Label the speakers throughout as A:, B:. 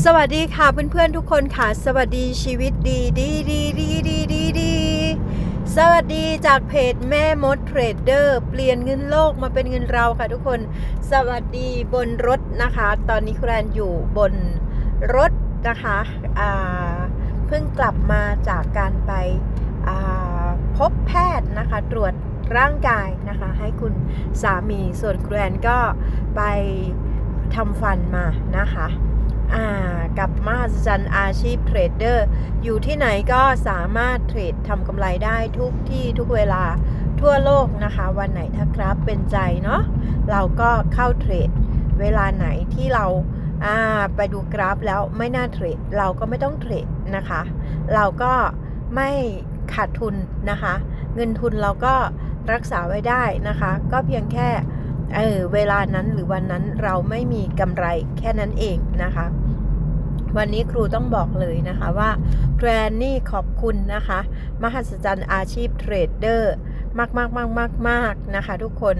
A: สวัสดีค่ะเพื่อนๆทุกคนค่ะ สวัสดีชีวิตดีดีดีดีดีดีดีสวัสดีจากเพจแม่มดเทรดเดอร์ เปลี่ยนเงินโลกมาเป็นเงินเราค่ะทุกคน สวัสดีบนรถนะคะ ตอนนี้คุณแอนอยู่บนรถนะคะอ่าเพิ่งกลับมาจากการไปอ่าพบแพทย์นะคะ ตรวจร่างกายนะคะ ให้คุณสามีส่วนคุณแอนก็ไปทำฟันมานะคะ อ่ากับมหัศจรรย์อาชีพเทรดเดอร์อยู่ที่ไหนก็สามารถเทรดทำกำไรได้ทุกที่ทุกเวลาทั่วโลกนะคะ วันไหนถ้าครับเป็นใจเนาะเราก็เข้าเทรด เวลาไหนที่เราอ่าไปดูกราฟแล้วไม่น่าเทรด เราก็ไม่ต้องเทรดนะคะ เราก็ไม่ขาดทุนนะคะ เงินทุนเราก็รักษาไว้ได้นะคะ ก็เพียงแค่เออเวลานั้นหรือวันนั้นเราไม่มีกำไรแค่นั้นเองนะคะ วันนี้ครูต้องบอกเลยนะคะว่าแกรนนี่ขอบคุณนะคะ มหัศจรรย์อาชีพเทรดเดอร์มากมากมากมากมากนะคะทุกคน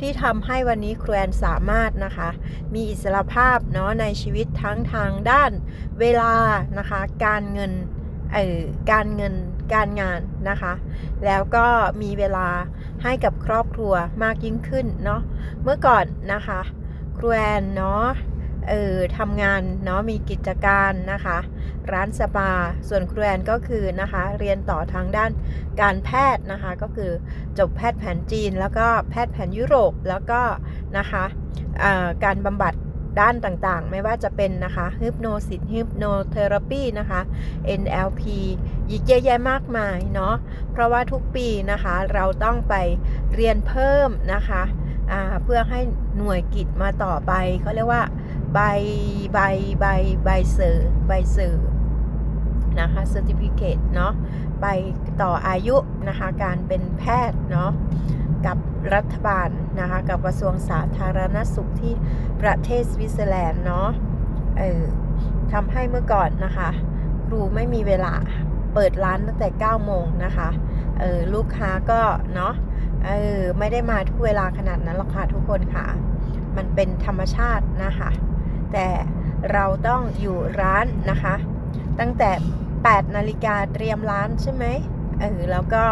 A: ที่ทำให้วันนี้แกรนสามารถนะคะ มีอิสระภาพเนาะในชีวิตทั้งทางด้านเวลานะคะ การเงินเออการเงินการงานนะคะ แล้วก็มีเวลาให้กับครอบครัวมากยิ่งขึ้นเนาะเมื่อก่อนนะคะครูแอนเนาะ เออทำงานเนาะมีกิจการนะคะ ร้านสปา ส่วนครูแอนก็คือนะคะ เรียนต่อทางด้านการแพทย์นะคะ ก็คือจบแพทย์แผนจีน แล้วก็แพทย์แผนยุโรปแล้วก็นะคะอ่าการบำบัดด้านต่างๆ ไม่ว่าจะเป็นนะคะฮิปโนซิสฮิปโนเทอราปีนะคะ NLP อีกเยอะแยะมากมายเนาะเพราะว่าทุกปีนะคะเราต้องไปเรียนเพิ่มนะคะอ่าเพื่อให้หน่วยกิจมาต่อไปเขาเรียกว่า ใบใบใบใบเซอร์ใบเซอร์นะคะเซอร์ติฟิเคตเนาะไปต่ออายุนะคะการเป็นแพทย์เนาะกับรัฐบาลนะคะกับกระทรวงสาธารณสุขที่ประเทศสวิตเซอร์แลนด์เนาะเออทำให้เมื่อก่อนนะคะ ครูไม่มีเวลาเปิดร้านตั้งแต่9โมงนะคะเออลูกค้าก็เนาะเออไม่ได้มาทุกเวลาขนาดนั้นหรอกค่ะทุกคนค่ะ มันเป็นธรรมชาตินะคะ แต่เราต้องอยู่ร้านนะคะ ตั้งแต่ 8 นาฬิกาเตรียมร้านใช่ไหมเออแล้วก็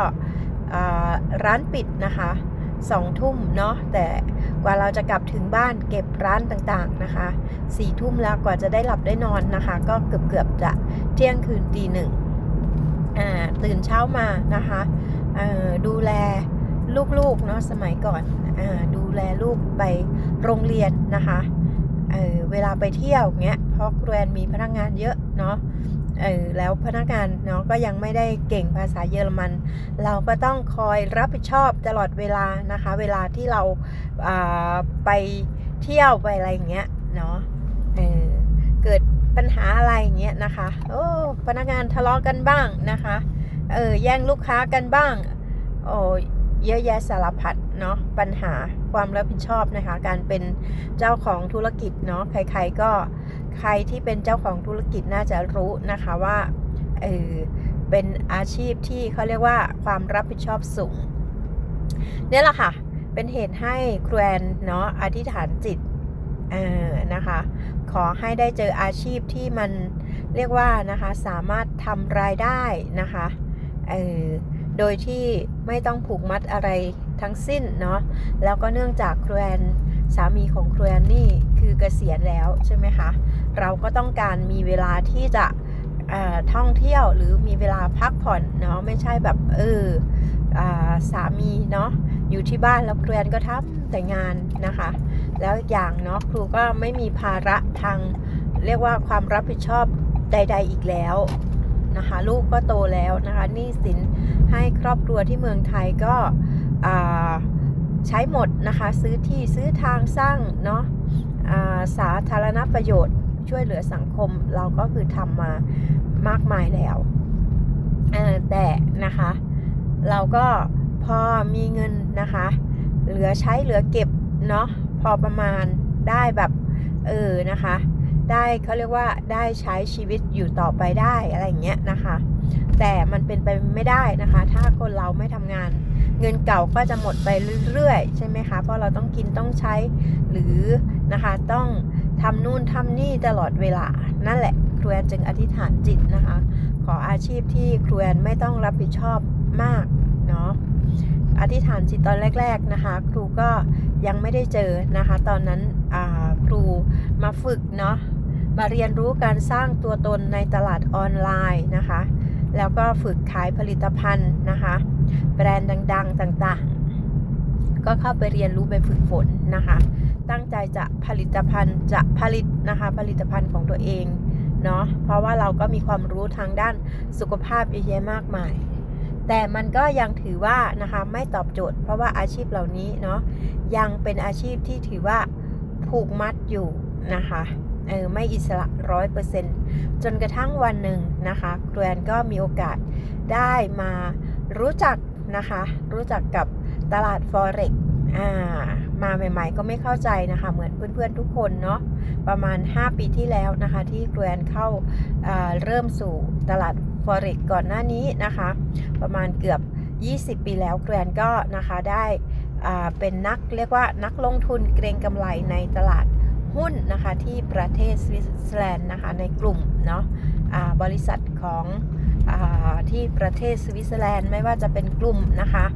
A: ร้านปิดนะคะสองทุ่มเนาะแต่กว่าเราจะกลับถึงบ้านเก็บร้านต่างๆนะคะสี่ทุ่มแล้วกว่าจะได้หลับได้นอนนะคะ ก็เกือบๆจะเที่ยงคืนตีหนึ่งตื่นเช้ามานะคะดูแลลูกๆเนาะสมัยก่อนอดูแลลูกไปโรงเรียนนะคะ เออเวลาไปเที่ยวเงี้ยเพราะแกรนมีพนักงานเยอะเนาะเออแล้วพนักงานเนาะก็ยังไม่ได้เก่งภาษาเยอรมัน เราก็ต้องคอยรับผิดชอบตลอดเวลานะคะ เวลาที่เราาไปเที่ยวไปอะไรอย่างเงี้ยเนาะเออเกิดปัญหาอะไรอย่างเงี้ยนะคะโอ้พนักงานทะเลาะกันบ้างนะคะเออแย่งลูกค้ากันบ้างโอ้ เยอะแยะสารพัดเนาะปัญหาความรับผิดชอบนะคะ การเป็นเจ้าของธุรกิจเนาะใครๆก็ใครที่เป็นเจ้าของธุรกิจน่าจะรู้นะคะว่าเออเป็นอาชีพที่เขาเรียกว่าความรับผิดชอบสูงเนี่ยแหละค่ะ เป็นเหตุให้ครูแอนเนาะอธิษฐานจิตเออนะคะ ขอให้ได้เจออาชีพที่มันเรียกว่านะคะสามารถทำรายได้นะคะเออ โดยที่ไม่ต้องผูกมัดอะไรทั้งสิ้นเนาะแล้วก็เนื่องจากครูแอนสามีของครูแอนนี่คือเกษียณแล้วใช่ไหมคะเราก็ต้องการมีเวลาที่จะท่องเที่ยวหรือมีเวลาพักผ่อนเนาะไม่ใช่แบบเอออสามีเนาะอยู่ที่บ้านแล้วครูแอนก็ทำแต่งานนะคะ แล้วอย่างเนาะครูก็ไม่มีภาระทางเรียกว่าความรับผิดชอบใด ๆ อีกแล้ว นะคะ ลูกก็โตแล้วนะคะหนี้สินให้ครอบครัวที่เมืองไทยก็ใช้หมดนะคะ ซื้อที่ซื้อทางสร้างเนาะสาธารณประโยชน์ช่วยเหลือสังคมเราก็คือทำมามากมายแล้วแต่นะคะ เราก็พอมีเงินนะคะ เหลือใช้เหลือเก็บเนาะพอประมาณได้แบบ เออนะคะ ได้เขาเรียกว่าได้ใช้ชีวิตอยู่ต่อไปได้อะไรอย่างเงี้ยนะคะ แต่มันเป็นไปไม่ได้นะคะ ถ้าคนเราไม่ทำงาน เงินเก่าก็จะหมดไปเรื่อยๆ ใช่ไหมคะ เพราะเราต้องกินต้องใช้หรือนะคะต้องททำนู่นทำนี่ตลอดเวลานั่นแหละครูแอนจึงอธิษฐานจิตนะคะ ขออาชีพที่ครูแอนไม่ต้องรับผิดชอบมากเนาะอธิษฐานจิตตอนแรก ๆนะคะ ครูก็ยังไม่ได้เจอนะคะ ตอนนั้นอ่าครูมาฝึกเนาะ มาเรียนรู้การสร้างตัวตนในตลาดออนไลน์นะคะ แล้วก็ฝึกขายผลิตภัณฑ์นะคะ แบรนด์ดังๆต่างๆ ก็เข้าไปเรียนรู้ไปฝึกฝนนะคะ ตั้งใจจะผลิตภัณฑ์จะผลิตนะคะผลิตภัณฑ์ของตัวเองเนาะ เพราะว่าเราก็มีความรู้ทางด้านสุขภาพเยอะแยะมากมาย แต่มันก็ยังถือว่านะคะไม่ตอบโจทย์ เพราะว่าอาชีพเหล่านี้เนาะยังเป็นอาชีพที่ถือว่าผูกมัดอยู่นะคะ เออไม่อิสระร้อยเปอร์เซ็นต์จนกระทั่งวันหนึ่งนะคะแกรนก็มีโอกาสได้มารู้จักนะคะ รู้จักกับตลาด Forex อ่ามาใหม่ๆก็ไม่เข้าใจนะคะ เหมือนเพื่อนๆทุกคนเนาะประมาณ 5 ปีที่แล้วนะคะ ที่แกรนเข้าเริ่มสู่ตลาด Forex ก่อนหน้านี้นะคะ ประมาณเกือบ 20 ปีแล้วแกรนก็นะคะได้เป็นนักเรียกว่านักลงทุนเกรงกำไรในตลาด หุ้นนะคะที่ประเทศสวิตเซอร์แลนด์นะคะในกลุ่มเนาะอ่าบริษัทของอที่ประเทศสวิตเซอร์แลนด์ไม่ว่าจะเป็นกลุ่มนะคะ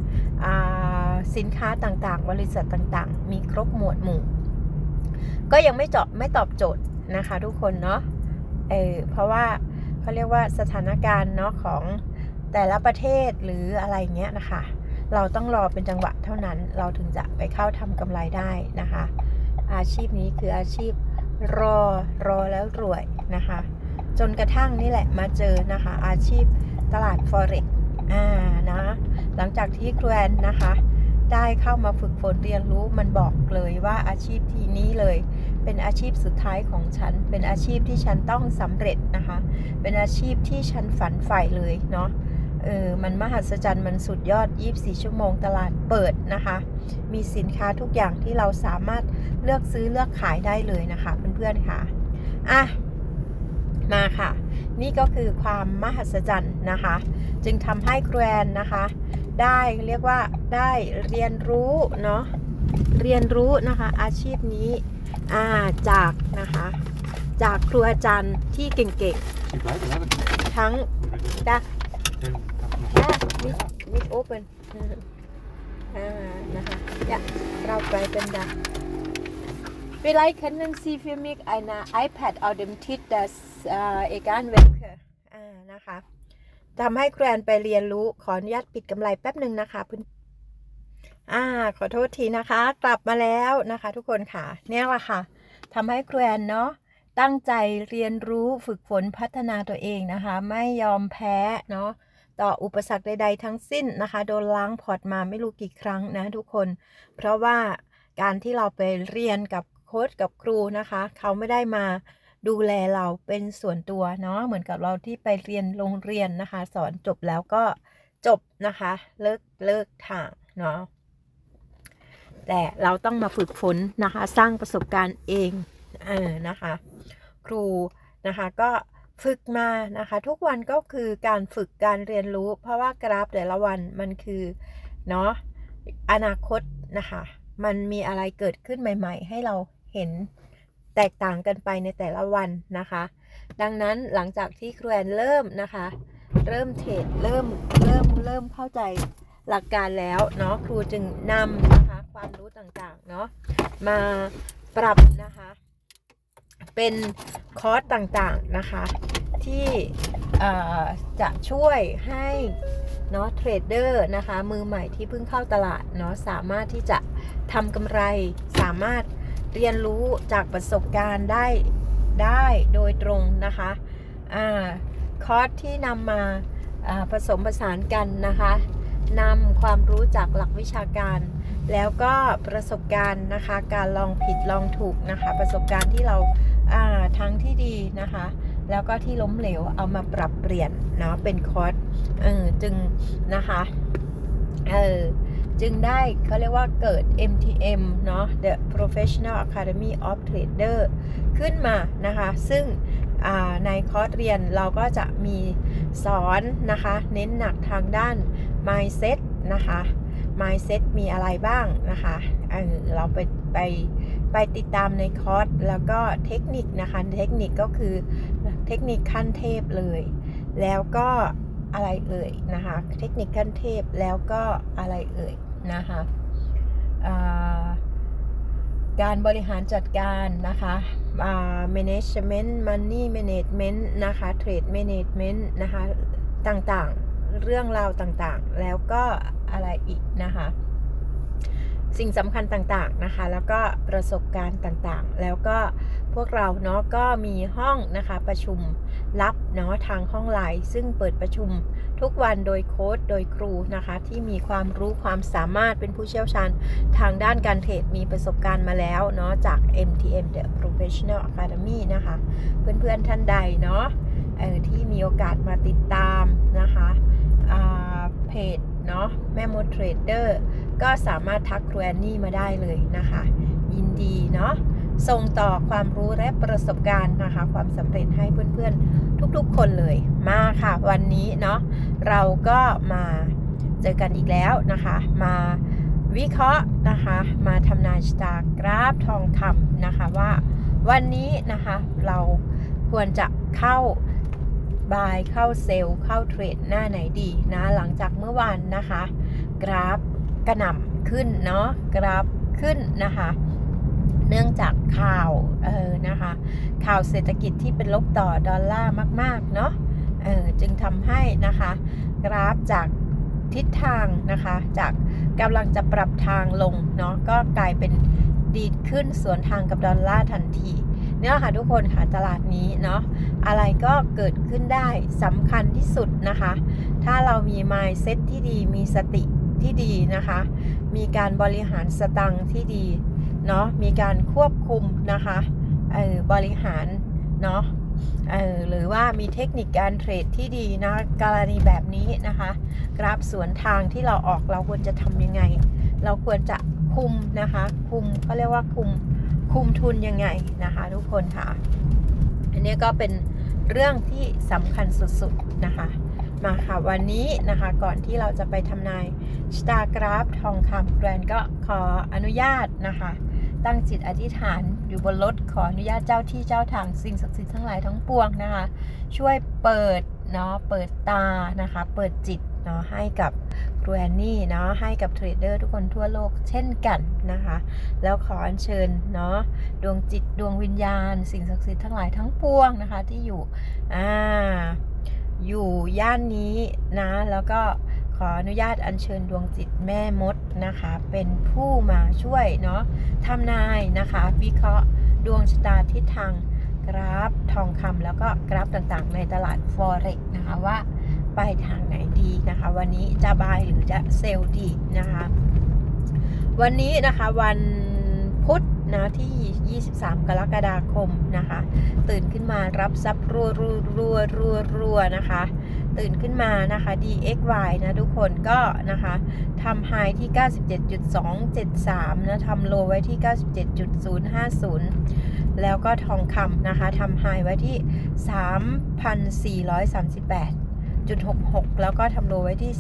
A: สินค้าต่างๆ บริษัทต่างๆ มีครบหมวดหมู่ ก็ยังไม่เจาะไม่ตอบโจทย์นะคะทุกคนเนาะเออเพราะว่าเขาเรียกว่าสถานการณ์เนาะของแต่ละประเทศหรืออะไรเงี้ยนะคะ เราต้องรอเป็นจังหวะเท่านั้นเราถึงจะไปเข้าทำกำไรได้นะคะ อาชีพนี้คืออาชีพรอรอแล้วรวยนะคะ จนกระทั่งนี่แหละมาเจอนะคะ อาชีพตลาด Forex อ่านะหลังจากที่ครูแอนนะคะ ได้เข้ามาฝึกฝนเรียนรู้มันบอกเลยว่าอาชีพที่นี้เลย เป็นอาชีพสุดท้ายของฉัน เป็นอาชีพที่ฉันต้องสำเร็จนะคะ เป็นอาชีพที่ฉันฝันใฝ่เลยเนาะ เออมันมหัศจรรย์มันสุดยอด 24 ชั่วโมงตลาดเปิดนะคะ มีสินค้าทุกอย่างที่เราสามารถเลือกซื้อเลือกขายได้เลยนะคะเพื่อนๆค่ะอะมาค่ะ นี่ก็คือความมหัศจรรย์นะคะ จึงทำให้แกรนนะคะ ได้เรียกว่าได้เรียนรู้เนาะเรียนรู้นะคะอาชีพนี้อ่าจากนะคะจากครูอาจารย์ที่เก่งๆทั้ง
B: Ja,
A: อ่า มิดมิดโอเปนอ่นะคะ ja drauf bleiben da Vielleicht können Sie für mich ein iPad auf dem Tisch das äh, egal welche นะคะทำให้แกรนไปเรียนรู้ขออนุญาตปิดกำไรแป๊บหนึ่งนะคะเพื่อนอ่าขอโทษทีนะคะ กลับมาแล้วนะคะทุกคนค่ะ เนี่ยแหละค่ะทำให้แกรนเนาะตั้งใจเรียนรู้ฝึกฝนพัฒนาตัวเองนะคะ ไม่ยอมแพ้เนาะ ต่ออุปสรรคใด ๆ ทั้งสิ้นนะคะ โดนล้างพอร์ตมาไม่รู้กี่ครั้งนะทุกคน เพราะว่าการที่เราไปเรียนกับโค้ชกับครูนะคะ เขาไม่ได้มาดูแลเราเป็นส่วนตัวเนาะเหมือนกับเราที่ไปเรียนโรงเรียนนะคะ สอนจบแล้วก็จบนะคะ เลิกเลิกทางเนาะแต่เราต้องมาฝึกฝนนะคะ สร้างประสบการณ์เองเออนะคะ ครูนะคะก็ ฝึกมานะคะ ทุกวันก็คือการฝึกการเรียนรู้ เพราะว่ากราฟแต่ละวันมันคือเนาะอนาคตนะคะ มันมีอะไรเกิดขึ้นใหม่ ๆ ให้เราเห็นแตกต่างกันไปในแต่ละวันนะคะ ดังนั้นหลังจากที่ครูแอนเริ่มนะคะ เริ่มเทรดเริ่มเริ่มเริ่มเข้าใจหลักการแล้วเนาะครูจึงนำนะคะความรู้ต่างๆเนาะมาปรับนะคะ เป็นคอร์สต่างๆนะคะ ที่จะช่วยให้เนาะเทรดเดอร์นะคะ มือใหม่ที่เพิ่งเข้าตลาดเนาะสามารถที่จะทำกำไรสามารถเรียนรู้จากประสบการณ์ได้ได้โดยตรงนะคะอ่าคอร์สที่นำมาผสมผสานกันนะคะนำความรู้จากหลักวิชาการ แล้วก็ประสบการณ์นะคะ การลองผิดลองถูกนะคะ ประสบการณ์ที่เราทั้งที่ดีนะคะ แล้วก็ที่ล้มเหลวเอามาปรับเปลี่ยนเนาะเป็นคอร์สเออจึงนะคะเออจึงได้เขาเรียกว่าเกิด MTM เนาะ The Professional Academy of Trader ขึ้นมานะคะ ซึ่งในคอร์สเรียนเราก็จะมีสอนนะคะ เน้นหนักทางด้าน mindset นะคะ mindset มีอะไรบ้างนะคะเเราไปไปไปติดตามในคอร์สแล้วก็เทคนิคนะคะ เทคนิคก็คือ เทคนิคขั้นเทพเลย แล้วก็อะไรเอ่ยนะคะ เทคนิคขั้นเทพแล้วก็อะไรเอ่ยนะคะการบริหารจัดการนะคะ management money management นะคะ trade management นะคะ ต่างๆ เรื่องราวต่างๆ แล้วก็อะไรอีกนะคะ สิ่งสำคัญต่างๆนะคะ แล้วก็ประสบการณ์ต่างๆ แล้วก็พวกเราเนาะก็มีห้องนะคะประชุมลับเนาะทางห้องไลน์ซึ่งเปิดประชุมทุกวันโดยโค้ดโดยครูนะคะ ที่มีความรู้ความสามารถเป็นผู้เชี่ยวชาญทางด้านการเทรดมีประสบการณ์มาแล้วเนาะจาก MTM The Professional Academy นะคะ เพื่อนๆท่านใดเนาะเออที่มีโอกาสมาติดตามนะคะเพจเนาะแม่มดเทรดเดอร์ ก็สามารถทักครูแอนนี่มาได้เลยนะคะ ยินดีเนาะส่งต่อความรู้และประสบการณ์นะคะ ความสำเร็จให้เพื่อนๆ ทุกๆคนเลยมาค่ะ วันนี้เนาะเราก็มาเจอกันอีกแล้วนะคะ มาวิเคราะห์นะคะ มาทำนายชะตากราฟทองคำนะคะว่าวันนี้นะคะเราควรจะเข้าบายเข้าเซลล์เข้าเทรดหน้าไหนดีนะ หลังจากเมื่อวานนะคะ กราฟ กระหน่ำขึ้นเนาะกราฟขึ้นนะคะ เนื่องจากข่าวเออนะคะ ข่าวเศรษฐกิจที่เป็นลบต่อดอลลาร์มาก ๆ เนาะเออจึงทำให้นะคะ กราฟจากทิศทางนะคะ จากกำลังจะปรับทางลงเนาะก็กลายเป็นดีดขึ้นสวนทางกับดอลลาร์ทันทีเนี่ยค่ะทุกคนค่ะตลาดนี้เนาะอะไรก็เกิดขึ้นได้สำคัญที่สุดนะคะ ถ้าเรามี mindset ที่ดีมีสติ ที่ดีนะคะ มีการบริหารสตังค์ที่ดีเนาะ มีการควบคุมนะคะเออบริหารเนาะเออหรือว่ามีเทคนิคการเทรดที่ดีนะกรณีแบบนี้นะคะ กราฟสวนทางที่เราออกเราควรจะทำยังไง เราควรจะคุมนะคะ คุมเขาเรียกว่าคุมคุมทุนยังไงนะคะทุกคนค่ะ อันนี้ก็เป็นเรื่องที่สำคัญสุดๆนะคะ มาค่ะวันนี้นะคะก่อนที่เราจะไปทำนายชตากราฟทองคำแบรนก็ขออนุญาตนะคะ ตั้งจิตอธิษฐานอยู่บนรถขออนุญาตเจ้าที่เจ้าทางสิ่งศักดิ์สิทธิ์ทั้งหลายทั้งปวงนะคะ ช่วยเปิดเนาะเปิดตานะคะ เปิดจิตเนาะให้กับครูแอนนี่เนาะให้กับเทรดเดอร์ทุกคนทั่วโลกเช่นกันนะคะ แล้วขออัญเชิญเนาะดวงจิตดวงวิญญาณ สิ่งศักดิ์สิทธิ์ทั้งหลายทั้งปวงนะคะที่อยู่อ่า อยู่ย่านนี้นะ แล้วก็ขออนุญาตอัญเชิญดวงจิตแม่มดนะคะ เป็นผู้มาช่วยเนาะทำนายนะคะ วิเคราะห์ดวงชะตาทิศทางกราฟทองคำแล้วก็กราฟต่างๆ ในตลาด Forex นะคะว่าไปทางไหนดีนะคะ วันนี้จะบายหรือจะเซลล์ดีนะคะ วันนี้นะคะวันพุธ นะที่ 23 กรกฎาคมนะคะ ตื่นขึ้นมารับซับรัวรัวรัวรัวรัวนะคะ ตื่นขึ้นมานะคะ DXY นะทุกคนก็นะคะทำไฮที่ 97.273 นะทำโลไว้ที่ 97.050 แล้วก็ทองคำนะคะทำไฮไว้ที่ 3,438 6.66 แล้วก็ทำโลไว้ที่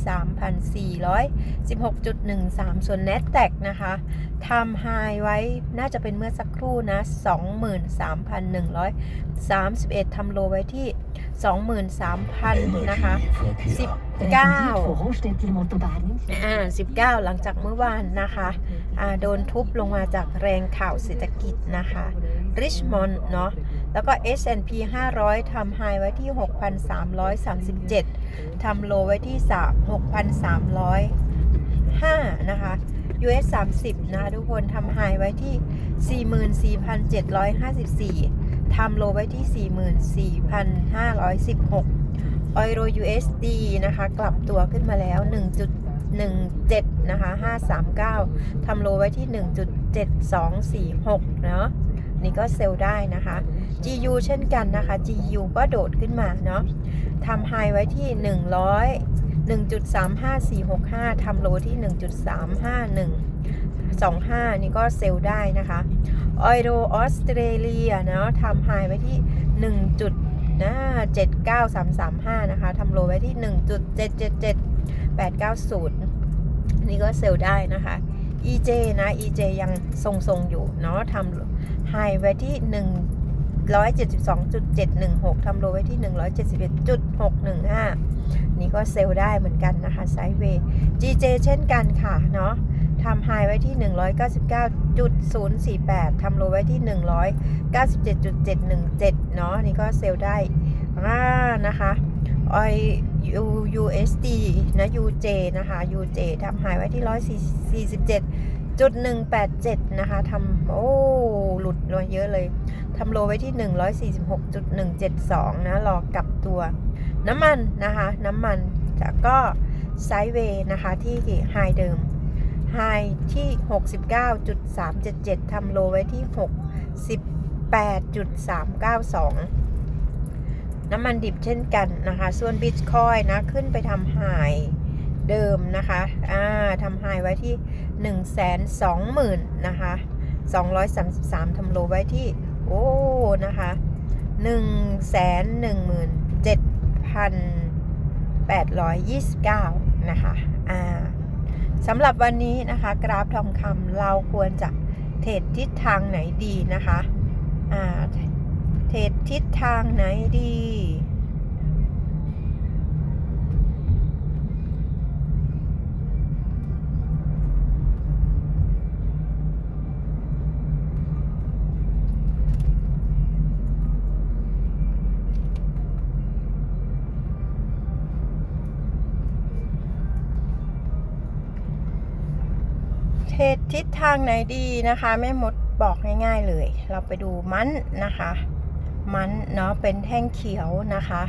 A: 3,416.13 ส่วน n a s d a q นะคะทำไฮไว้น่าจะเป็นเมื่อสักครู่นะ 23,131 ทำโลไว้ที่ 23,000 นะคะ 19 อ่า 19 หลังจากเมื่อวานนะคะอ่า โดนทุบลงมาจากแรงข่าวเศรษฐกิจนะคะ Richmond เนาะแล้วก็ S&P 500 ทำไฮไว้ที่ 6,337 ทำโลไว้ที่ 6,305 นะคะ US 30นะคะทุกคนทำไฮไว้ที่ 44,754 ทำโลไว้ที่ 44,516 ออยโร USD นะคะ กลับตัวขึ้นมาแล้ว 1.7 นะคะ 539ทำโลไว้ที่ 1.7246 เนาะนี่ก็เซลล์ได้นะคะ GU เช่นกันนะคะ GU ก็โดดขึ้นมาเนาะทำไฮไว้ที่ 100 1.35465ทำโลที่ 1.351 25 นี่ก็เซลล์ได้นะคะออยโรออสเตรเลียเนาะทำไฮไว้ที่ 1. นะ79335 นะคะทำโลไว้ที่ 1.777 890นี่ก็เซลล์ได้นะคะ EJ นะ EJ ยังทรงๆอยู่เนาะทำไฮไว้ที่ 172.716ทำโลไว้ที่ 171.615 นี่ก็เซลล์ได้เหมือนกันนะคะไซด์เวย์ GJ เช่นกันค่ะเนาะทำไฮไว้ที่ 199.048 ทำโลไว้ที่ 197.717 เนาะนี่ก็เซลล์ได้อ่านะคะออย USD นะ UJ นะคะ UJ ทำไฮไว้ที่ 147จุด187 นะคะทำโอ้หลุดลงเยอะเลยทำโลไว้ที่ 146.172 นะ รอกลับตัวน้ำมันนะคะ น้ำมันแต่ก็ไซด์เวย์นะคะ ที่ไฮเดิมไฮที่ 69.377ทำโลไว้ที่ 68.392 น้ำมันดิบเช่นกันนะคะ ส่วนบิตคอยนะ ขึ้นไปทำไฮเดิมนะคะอ่าทำไฮไว้ที่ 120,000นะคะ233ทำโลไว้ที่ โอ้ นะคะ117,829 นะคะ อ่าสำหรับวันนี้นะคะ กราฟทองคำเราควรจะเทรดทิศทางไหนดีนะคะ อ่า เทรดทิศทางไหนดี เทรดทิศทางไหนดีนะคะแม่มดบอกง่ายๆเลย เราไปดูมันนะคะ มันเนาะเป็นแท่งเขียวนะคะ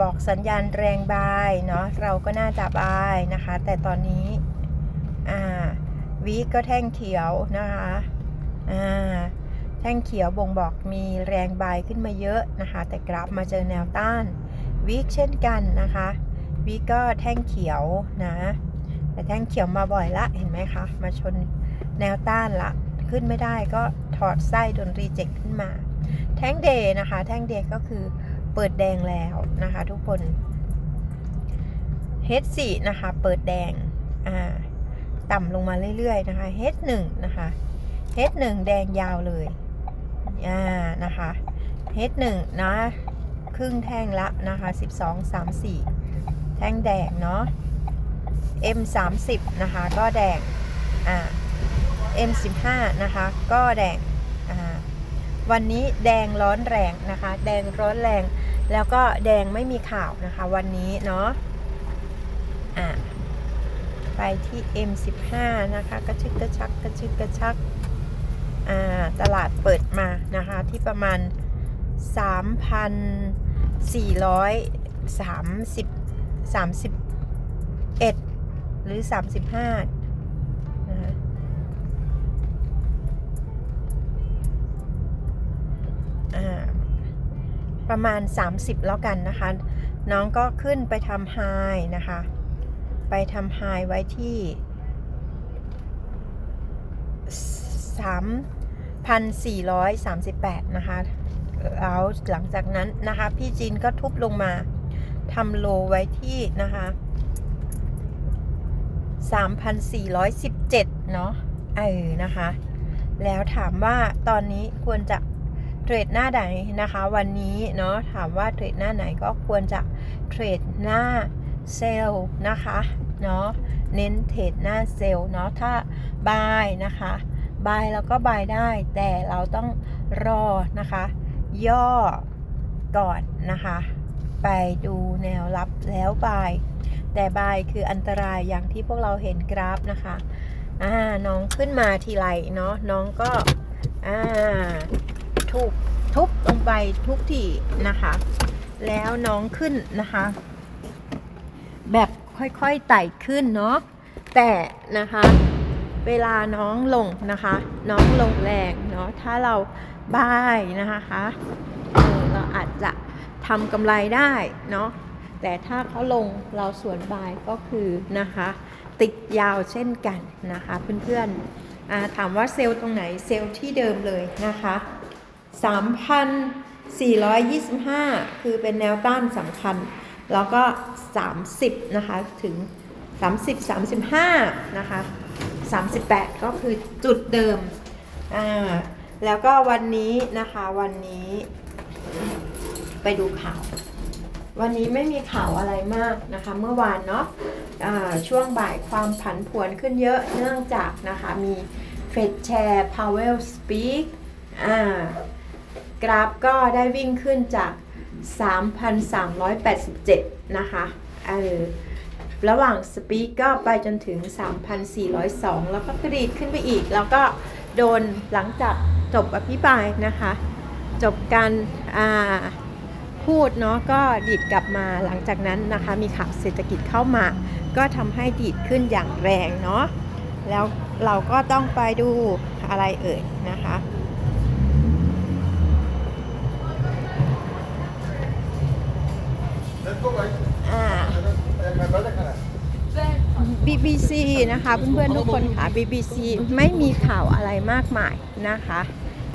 A: บอกสัญญาณแรงบายเนาะเราก็น่าจะบายนะคะ แต่ตอนนี้อ่าวีก็แท่งเขียวนะคะอ่าแท่งเขียวบ่งบอกมีแรงบายขึ้นมาเยอะนะคะ แต่กราฟมาเจอแนวต้านวีเช่นกันนะคะวีก็แท่งเขียวนะ แต่แท่งเขียวมาบ่อยละเห็นไหมคะมาชนแนวต้านละขึ้นไม่ได้ก็ถอดไส้โดนรีเจ็คขึ้นมา แท่งเดย์นะคะ แท่งเดย์ก็คือเปิดแดงแล้วนะคะ ทุกคน H4 นะคะ เปิดแดง อ่า ต่ำลงมาเรื่อยๆนะคะ H1 นะคะ H1 แดงยาวเลย อ่า นะคะ H1 นะ ครึ่งแท่งละนะคะ 12 34 แท่งแดงเนาะ M30 นะคะ ก็แดง อ่า M15 นะคะ ก็แดง อ่า วันนี้แดงร้อนแรงนะคะ แดงร้อนแรง แล้วก็แดงไม่มีข่าวนะคะ วันนี้เนาะอ่าไปที่ M15 นะคะ กระชึกกระชักกระชึกกระชักอ่าตลาดเปิดมานะคะ ที่ประมาณ 3,430 31 หรือ 35นะคะอ่า ประมาณ 30 แล้วกันนะคะ น้องก็ขึ้นไปทำไฮนะคะ ไปทำไฮไว้ที่ 3,438 นะคะ แล้วหลังจากนั้นนะคะ พี่จีนก็ทุบลงมาทำโลไว้ที่นะคะ 3,417 เนาะเออนะคะ แล้วถามว่าตอนนี้ควรจะ เทรดหน้าไหนนะคะ วันนี้เนาะถามว่าเทรดหน้าไหนก็ควรจะเทรดหน้าเซลล์นะคะเนาะเน้นเทรดหน้าเซลล์เนาะถ้าบายนะคะบายแล้วก็บายได้ แต่เราต้องรอนะคะ ย่อก่อนนะคะ ไปดูแนวรับแล้วบาย แต่บายคืออันตรายอย่างที่พวกเราเห็นกราฟนะคะอ่าน้องขึ้นมาทีไรเนาะน้องก็อ่า ถูกทุบลงไปทุกที่นะคะ แล้วน้องขึ้นนะคะ แบบค่อยๆไต่ขึ้นเนาะแต่นะคะ เวลาน้องลงนะคะ น้องลงแรงเนาะถ้าเราบ้ายนะคะเราอาจจะทำกำไรได้เนาะแต่ถ้าเขาลงเราสวนบายก็คือนะคะ ติดยาวเช่นกันนะคะ เพื่อนๆถามว่าเซลล์ตรงไหนเซลล์ที่เดิมเลยนะคะ 3,425 คือเป็นแนวต้านสำคัญ แล้วก็ 30 นะคะ ถึง 30 35 นะคะ 38 ก็คือจุดเดิม อ่า แล้วก็วันนี้นะคะวันนี้ไปดูข่าว วันนี้ไม่มีข่าวอะไรมากนะคะ เมื่อวานเนาะอ่าช่วงบ่ายความผันผวนขึ้นเยอะเนื่องจากนะคะ มีเฟดแชร์ Powell Speak อ่า กราฟก็ได้วิ่งขึ้นจาก 3,387 นะคะเออระหว่างสปีกก็ไปจนถึง 3,402 แล้วก็กระดีดขึ้นไปอีก แล้วก็โดนหลังจากจบอภิปรายนะคะ จบการอ่าพูดเนาะก็ดีดกลับมาหลังจากนั้นนะคะ มีข่าวเศรษฐกิจเข้ามา ก็ทำให้ดีดขึ้นอย่างแรงเนาะแล้วเราก็ต้องไปดูอะไรเอ่ยนะคะ BBC นะคะเพื่อนๆทุกคนค่ะ BBC ไม่มีข่าวอะไรมากมายนะคะ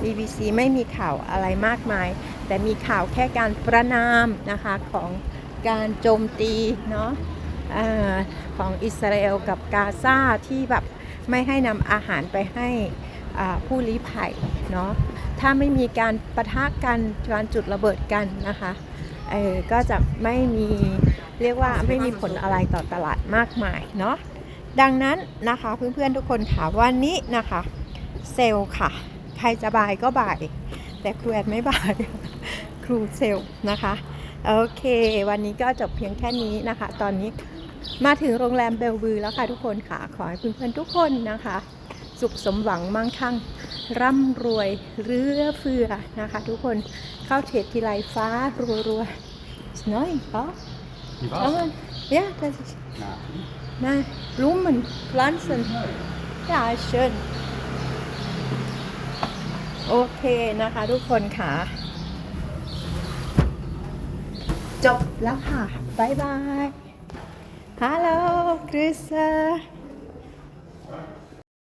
A: BBC ไม่มีข่าวอะไรมากมาย แต่มีข่าวแค่การประนามนะคะของการโจมตีเนาะอของอิสราเอลกับกาซาที่แบบไม่ให้นำอาหารไปให้ผู้ลี้ภัยเนาะถ้าไม่มีการประทะกันการจุดระเบิดกันนะคะ เออก็จะไม่มีเรียกว่าไม่มีผลอะไรต่อตลาดมากมายเนาะดังนั้นนะคะเพื่อนๆทุกคนค่ะวันนี้นะคะเซลค่ะ ใครจะบายก็บาย แต่ครูแอนไม่บาย ครูเซลนะคะโอเค วันนี้ก็จบเพียงแค่นี้นะคะ ตอนนี้มาถึงโรงแรมเบลวือแล้วค่ะทุกคนค่ะ ขอให้เพื่อนๆทุกคนนะคะ สุขสมหวังมั่งคั่ง ร่ำรวยเรือเฟือนะคะ ทุกคนเข้าเทรดทีไรฟ้ารัวรัวๆ Snowing, ja?
B: Die
A: Kann
B: war's?
A: man? Ja, das ist.
B: Na,
A: Nein, Blumen, Pflanzen. Ja, schön. โอเคนะคะทุกคนค่ะ จบแล้วค่ะ บ๊ายบายฮัลโหลกริซ